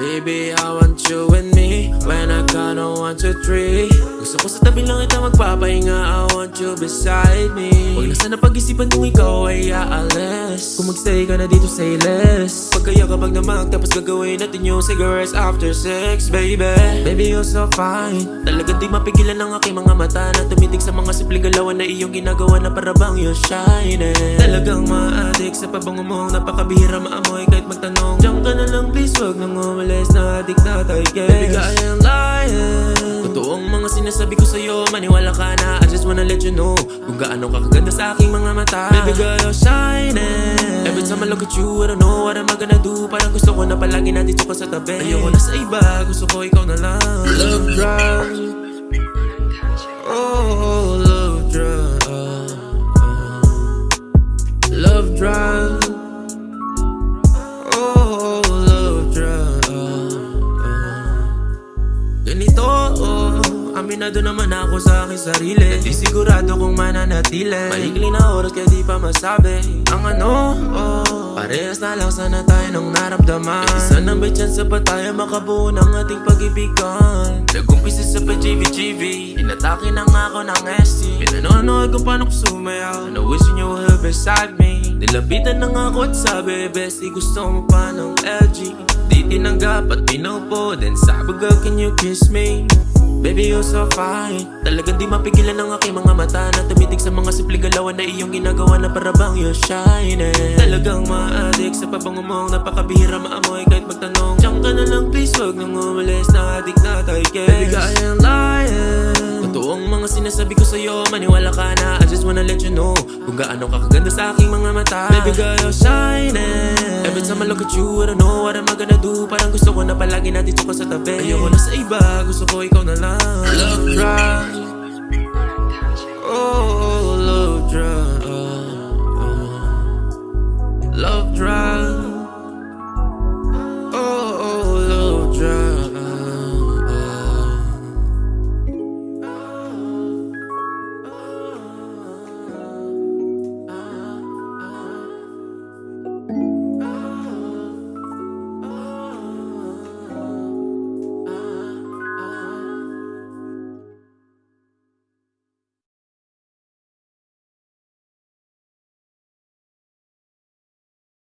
Baby, I want you with me When I count on one, two, three. Gusto ko sa tabi lang kita magpapahinga I want you beside me. Huwag na sana pag-isipan kung ikaw ay aalis. Kung magstay ka na dito, say less. Pagkaya kapag namag Tapos gagawin natin yung cigarettes after sex, baby. Baby, you're so fine. Talagang di mapigilan ng aking mga mata Na tumitig sa mga simpleng galawan na iyong ginagawa Na para bang you're shining. Talagang ma-addict sa pabango mong Napakabihira maamoy kahit magtanong. Diyan ka na lang please, wag nang umalis Na addict na tayo, Baby, I am lying. Totoong mga sinasabi ko sa'yo Maniwala ka na, I just wanna let you know Kung gaano ka kaganda sa aking mga mata. Baby girl, you're shining. Every time I look at you, I don't know what am I gonna do. Parang gusto ko na palagi nandito ka sa tabi. Ayoko na sa iba, gusto ko ikaw na lang. Love drug Aminado naman ako sa aking sarili. Di sigurado kung mananatili. Maikli na oras kaya di pa masabi. Ang ano, oh Parehas na lang sana tayo nung naramdaman. Isa na may chance pa tayo makabuo ng ating pag-ibigan. Nag-umpisa sa pa-GV-GV Inatake na nga ako ng SC Pinanonood kung paano ko sumayaw. And I wishing you were beside me. Nilapitan na nga ako at sabi Bestie gusto mo pa ng LG Di tinanggap at pinupo Then sabi girl can you kiss me Baby, you're so fine. Talagang di mapigilan ng aking mga mata Na tumitig sa mga simpleng galawan na iyong ginagawa Na para bang you're shining. Talagang ma-addict sa pabango mong Napakabihira maamoy kahit magtanong. Diyan ka na lang please, wag nang umalis. Na addict na tayo, guess. Baby, Totoong mga sinasabi ko sa'yo Maniwala ka na, I just wanna let you know Kung gaano ka kaganda sa aking mga mata. Baby girl, you're shining. Every time I look at you, I don't know what am I gonna do. Parang gusto ko na palagi na dito sa tabi. Ayoko na sa iba, gusto ko ikaw na lang. Love drug